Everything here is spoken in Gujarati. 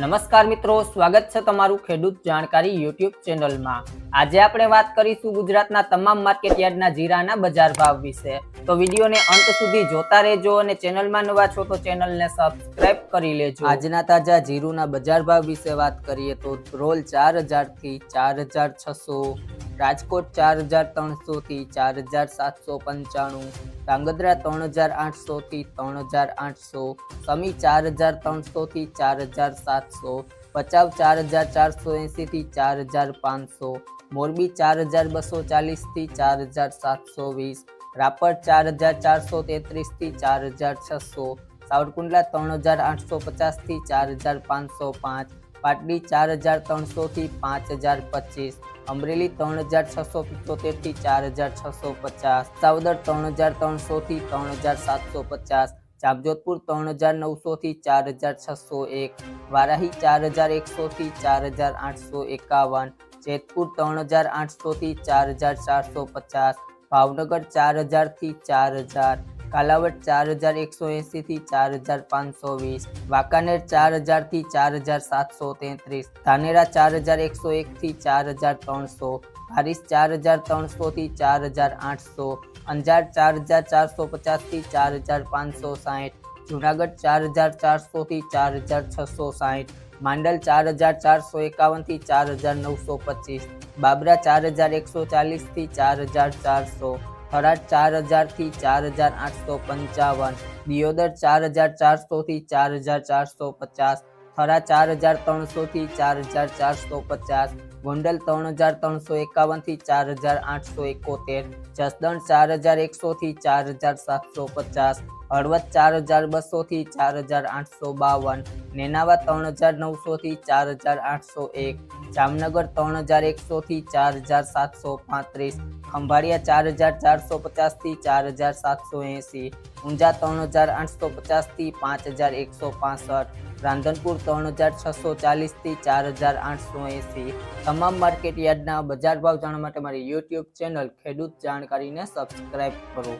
નમસ્કાર મિત્રો, સ્વાગત છે તમારું ખેડૂત જાણકારી યુટ્યુબ ચેનલમાં. આજે આપણે વાત કરીશું ગુજરાતના તમામ માર્કેટ યાર્ડના જીરાના બજાર ભાવ વિશે. તો વિડીયોને અંત સુધી જોતા રહેજો અને ચેનલમાં નવા છો તો ચેનલને સબસ્ક્રાઇબ કરી લેજો. આજના તાજા જીરુના બજાર ભાવ વિશે વાત કરીએ તો રોલ ચાર હજારથી ચાર હજાર છસો રાજકોટ ચાર હજાર ત્રણસોથી ચાર હજાર સાતસો પંચાણું ધાંગધ્રા ત્રણ હજાર આઠસોથી ત્રણ હજાર આઠસો સમી ચાર હજાર ત્રણસોથી ચાર હજાર સાતસો ભચાઉ ચાર હજાર ચારસો એંસીથી ચાર હજાર પાંચસો મોરબી ચાર હજાર બસો ચાલીસથી ચાર હજાર સાતસો વીસ રાપર ચાર હજાર ચારસો તેત્રીસથી ચાર હજાર છસો સાવરકુંડલા ત્રણ હજાર આઠસો પચાસથી ચાર હજાર પાંચસો પાંચ પાટડી ચાર હજાર ત્રણસોથી પાંચ હજાર પચીસ અમરેલી ત્રણ હજાર છસો પિત્તોતેરથી ચાર હજાર છસો પચાસ, સાવદર ત્રણ હજાર ત્રણસોથી ત્રણ હજાર સાતસો પચાસ, જામજોધપુર ત્રણ હજાર નવસોથી ચાર હજાર છસો એક, વારાહી ચાર હજાર એકસોથી ચાર હજાર આઠસો એકાવન, જેતપુર ત્રણ હજાર આઠસોથી ચાર હજાર ચારસો પચાસ, ભાવનગર ચાર હજારથી ચાર હજાર કાલાવડ ચાર હજાર એકસો એંસીથી ચાર હજાર પાંચસો વીસ વાંકાનેર ચાર હજારથી ચાર હજાર સાતસો તેત્રીસ ધાનેરા ચાર હજાર એકસો એકથી ચાર હજાર ત્રણસો હારીસ ચાર હજાર ત્રણસોથી ચાર હજાર આઠસો અંજાર ચાર હજાર ચારસો પચાસથી ચાર હજાર પાંચસો સાઠ જુનાગઢ ચાર હજાર ચારસોથી ચાર હજાર છસો સાઠ માંડલ ચાર હજાર ચારસો એકાવનથી ચાર હજાર નવસો પચીસ બાબરા ચાર હજાર એકસો ચાલીસથી ચાર હજાર ચારસો થરાદ ચાર હજારથી ચાર હજાર આઠસો પંચાવન, દિયોદર ચાર હજાર ચારસોથી ચાર હજાર ચારસો પચાસ, થરા ચાર હજાર ત્રણસોથી ચાર હજાર ચારસો પચાસ, ગોંડલ ત્રણ હજાર ત્રણસો એકાવનથી ચાર હજાર આઠસો એકોતેર, જસદણ ચાર હજાર એકસોથી ચાર હજાર સાતસો પચાસ હળવદ ચાર હજાર બસોથી ચાર હજાર આઠસો બાવન, નેનાવા ત્રણ હજાર નવસોથી ચાર હજાર આઠસો એક, જામનગર ત્રણ હજાર એકસોથી ચાર હજાર સાતસો પાંત્રીસ, ખંભાળિયા ચાર હજાર ચારસો પચાસથી ચાર હજાર સાતસો એંસી, ઊંઝા ત્રણ હજાર આઠસો પચાસથી પાંચ હજાર એકસો પાસઠ, રાંધનપુર ત્રણ હજાર છસો ચાલીસથી ચાર હજાર આઠસો એંસી, તમામ માર્કેટ યાર્ડના બજાર ભાવ જાણવા માટે મારી યુટ્યુબ ચેનલ ખેડૂત જાણકારીને સબસ્ક્રાઇબ કરો.